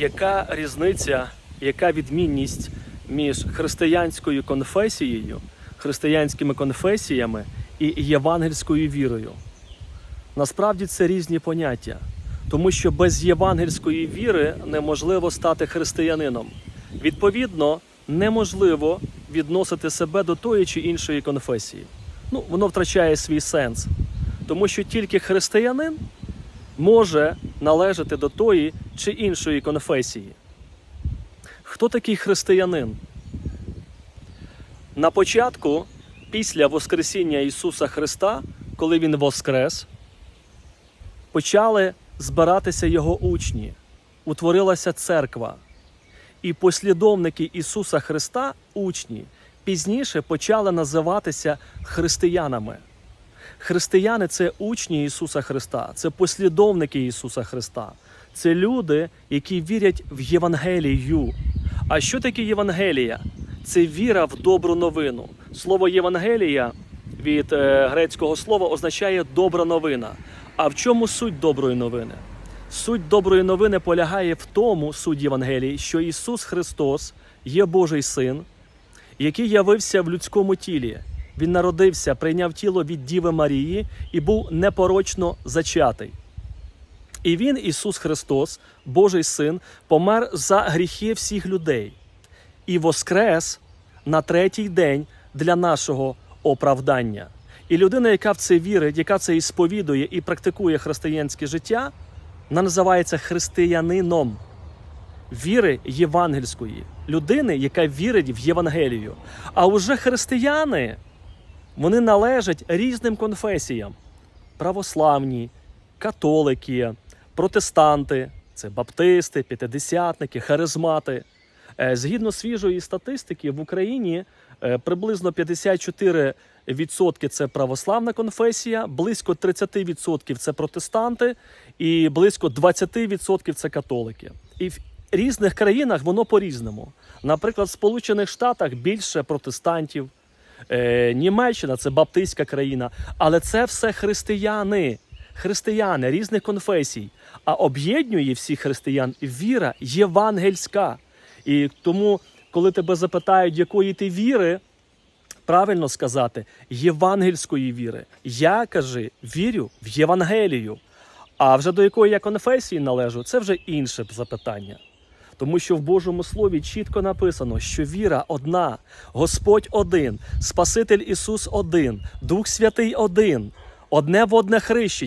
Яка різниця, яка відмінність між християнською конфесією, християнськими конфесіями і євангельською вірою? Насправді це різні поняття, тому що без євангельської віри неможливо стати християнином. Відповідно, неможливо відносити себе до тої чи іншої конфесії. Ну, воно втрачає свій сенс, тому що тільки християнин може належати до тої чи іншої конфесії. Хто такий християнин? На початку, після Воскресіння Ісуса Христа, коли Він воскрес, почали збиратися Його учні, утворилася церква. І послідовники Ісуса Христа, учні, пізніше почали називатися християнами. Християни це учні Ісуса Христа, це послідовники Ісуса Христа, це люди, які вірять в Євангелію. А що таке Євангелія? Це віра в добру новину. Слово Євангелія від е, грецького слова означає добра новина. А в чому суть доброї новини? Суть доброї новини полягає в тому, суть Євангелії, що Ісус Христос є Божий Син, який явився в людському тілі. Він народився, прийняв тіло від Діви Марії і був непорочно зачатий. І Він, Ісус Христос, Божий Син, помер за гріхи всіх людей і воскрес на третій день для нашого оправдання. І людина, яка в це вірить, яка це і сповідує і практикує християнське життя, вона називається християнином віри євангельської, людини, яка вірить в Євангелію. А уже християни вони належать різним конфесіям: православні, католики, протестанти, це баптисти, п'ятидесятники, харизмати. Е, Згідно свіжої статистики, в Україні е, приблизно 54% це православна конфесія, близько 30% це протестанти, і близько 20% це католики. І в різних країнах воно по-різному. Наприклад, в Сполучених Штатах більше протестантів, е, Німеччина це баптистська країна, але це все християни, християни різних конфесій. А об'єднує всіх християн віра євангельська. І тому, коли тебе запитають, якої ти віри, правильно сказати, євангельської віри. Я кажи, вірю в Євангелію. А вже до якої я конфесії належу, це вже інше запитання. Тому що в Божому Слові чітко написано, що віра одна, Господь один, Спаситель Ісус один, Дух Святий один, одне водне хрещення.